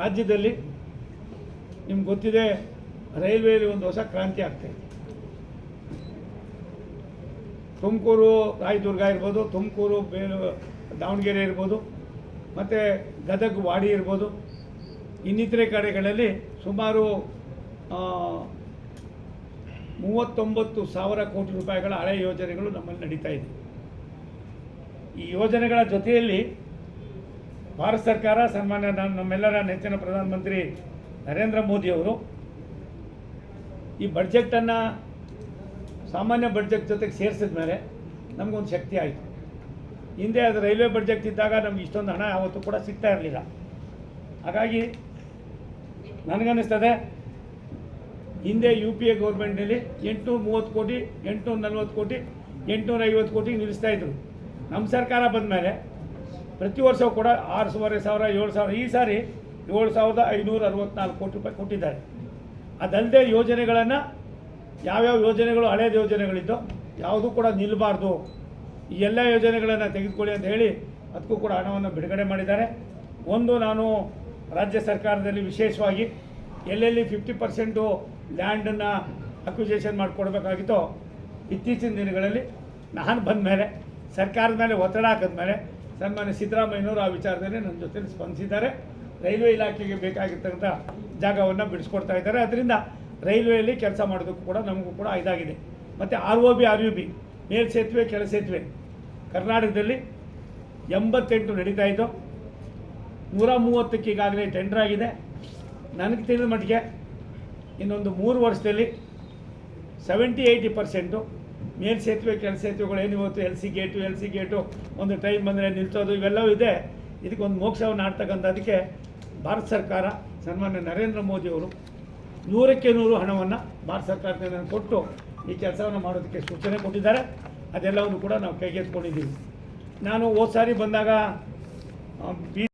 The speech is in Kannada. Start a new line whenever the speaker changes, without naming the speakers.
ರಾಜ್ಯದಲ್ಲಿ ನಿಮ್ಗೆ ಗೊತ್ತಿದೆ ರೈಲ್ವೆಯಲ್ಲಿ ಒಂದು ಹೊಸ ಕ್ರಾಂತಿ ಆಗ್ತಾಯಿದೆ ತುಮಕೂರು ರಾಯದುರ್ಗ ಇರ್ಬೋದು, ತುಮಕೂರು ಬೇಲು ದಾವಣಗೆರೆ ಇರ್ಬೋದು, ಮತ್ತು ಗದಗ ವಾಡಿ ಇರ್ಬೋದು, ಇನ್ನಿತರೆ ಕಡೆಗಳಲ್ಲಿ ಸುಮಾರು ಮೂವತ್ತೊಂಬತ್ತು ಸಾವಿರ ಕೋಟಿ ರೂಪಾಯಿಗಳ ಹಳೆ ಯೋಜನೆಗಳು ನಮ್ಮಲ್ಲಿ ನಡೀತಾ ಇದೆ. ಈ ಯೋಜನೆಗಳ ಜೊತೆಯಲ್ಲಿ ಭಾರತ ಸರ್ಕಾರ ಸನ್ಮಾನ್ಯ ನಮ್ಮ- ನಮ್ಮೆಲ್ಲರ ನೆಚ್ಚಿನ ಪ್ರಧಾನಮಂತ್ರಿ ನರೇಂದ್ರ ಮೋದಿಯವರು ಈ ಬಡ್ಜೆಟನ್ನು ಸಾಮಾನ್ಯ ಬಡ್ಜೆಟ್ ಜೊತೆಗೆ ಸೇರಿಸಿದ ಮೇಲೆ ನಮಗೊಂದು ಶಕ್ತಿ ಆಯಿತು. ಹಿಂದೆ ಅದು ರೈಲ್ವೆ ಬಡ್ಜೆಟ್ ಇದ್ದಾಗ ನಮ್ಗೆ ಇಷ್ಟೊಂದು ಹಣ ಯಾವತ್ತೂ ಕೂಡ ಸಿಗ್ತಾ ಇರಲಿಲ್ಲ. ಹಾಗಾಗಿ ನನಗನ್ನಿಸ್ತದೆ, ಹಿಂದೆ ಯು ಪಿ ಎ ಗೌರ್ಮೆಂಟ್ನಲ್ಲಿ ಎಂಟುನೂರ ಮೂವತ್ತು ಕೋಟಿ, ಎಂಟುನೂರ ನಲ್ವತ್ತು ಕೋಟಿ ಎಂಟುನೂರ ಐವತ್ತು ಕೋಟಿ ನಿಲ್ಲಿಸ್ತಾ ಇದ್ರು. ನಮ್ಮ ಸರ್ಕಾರ ಬಂದ ಮೇಲೆ ಪ್ರತಿ ವರ್ಷವೂ ಕೂಡ ಆರೂವರೆ ಸಾವಿರ, ಏಳು ಸಾವಿರ, ಈ ಸಾರಿ ಏಳು ಸಾವಿರದ ಐನೂರ ಅರವತ್ನಾಲ್ಕು ಕೋಟಿ ರೂಪಾಯಿ ಕೊಟ್ಟಿದ್ದಾರೆ. ಅದಲ್ಲದೆ ಯೋಜನೆಗಳನ್ನು ಯಾವ್ಯಾವ ಯೋಜನೆಗಳು, ಹಳೇದು ಯೋಜನೆಗಳಿದ್ದೋ ಯಾವುದೂ ಕೂಡ ನಿಲ್ಲಬಾರ್ದು ಈ ಎಲ್ಲ ಯೋಜನೆಗಳನ್ನು ತೆಗೆದುಕೊಳ್ಳಿ ಅಂತ ಹೇಳಿ ಅದಕ್ಕೂ ಕೂಡ ಹಣವನ್ನು ಬಿಡುಗಡೆ ಮಾಡಿದ್ದಾರೆ. ಒಂದು ನಾನು ರಾಜ್ಯ ಸರ್ಕಾರದಲ್ಲಿ ವಿಶೇಷವಾಗಿ ಎಲ್ಲೆಲ್ಲಿ ಫಿಫ್ಟಿ ಪರ್ಸೆಂಟು ಲ್ಯಾಂಡನ್ನು ಅಕ್ವಿಜೇಷನ್ ಮಾಡಿಕೊಡ್ಬೇಕಾಗಿತ್ತೋ ಇತ್ತೀಚಿನ ದಿನಗಳಲ್ಲಿ ನಾನು ಬಂದ ಮೇಲೆ ಸರ್ಕಾರದ ಮೇಲೆ ಒತ್ತಡ ಹಾಕಿದ ಮೇಲೆ ಸನ್ಮಾನ್ಯ ಸಿದ್ದರಾಮಯ್ಯನವರು ಆ ವಿಚಾರದಲ್ಲಿ ನನ್ನ ಜೊತೆ ಸ್ಪಂದಿಸಿದ್ದಾರೆ. ರೈಲ್ವೆ ಇಲಾಖೆಗೆ ಬೇಕಾಗಿರ್ತಕ್ಕಂಥ ಜಾಗವನ್ನು ಬಿಡಿಸ್ಕೊಡ್ತಾ ಇದ್ದಾರೆ. ಅದರಿಂದ ರೈಲ್ವೆಯಲ್ಲಿ ಕೆಲಸ ಮಾಡೋದಕ್ಕೂ ಕೂಡ ನಮಗೂ ಕೂಡ ಇದಾಗಿದೆ. ಮತ್ತು R O B R U B ಮೇಲ್ ಸೇತುವೆ, ಕೆಳ ಸೇತುವೆ, ಕರ್ನಾಟಕದಲ್ಲಿ ಎಂಬತ್ತೆಂಟು ನಡೀತಾ ಇತ್ತು ನೂರ ಮೂವತ್ತಕ್ಕೆ ಈಗಾಗಲೇ ಟೆಂಡರ್ ಆಗಿದೆ. ನನಗೆ ತಿಳಿದ ಮಟ್ಟಿಗೆ ಇನ್ನೊಂದು ಮೂರು ವರ್ಷದಲ್ಲಿ ಸೆವೆಂಟಿ ಏಯ್ಟಿ ಪರ್ಸೆಂಟು ಮೇಲ್ ಸೇತುವೆ ಕೆಲ ಸೇತುವೆಗಳು ಏನು ಇವತ್ತು L C gate, L C gate, ಒಂದು ಟೈಮ್ ಬಂದರೆ ನಿಲ್ತೋದು ಇವೆಲ್ಲವೂ ಇದೆ. ಇದಕ್ಕೊಂದು ಮೋಕ್ಷವನ್ನು ಆಡ್ತಕ್ಕಂಥ ಅದಕ್ಕೆ ಭಾರತ ಸರ್ಕಾರ, ಸನ್ಮಾನ್ಯ ನರೇಂದ್ರ ಮೋದಿಯವರು ನೂರಕ್ಕೆ ನೂರು ಹಣವನ್ನು ಭಾರತ ಸರ್ಕಾರದಿಂದ ಕೊಟ್ಟು ಈ ಕೆಲಸವನ್ನು ಮಾಡೋದಕ್ಕೆ ಸೂಚನೆ ಕೊಟ್ಟಿದ್ದಾರೆ. ಅದೆಲ್ಲವನ್ನು ಕೂಡ ನಾವು ಕೈಗೆತ್ಕೊಂಡಿದ್ದೀವಿ ನಾನು ಹೋದ ಬಂದಾಗ ಬಿ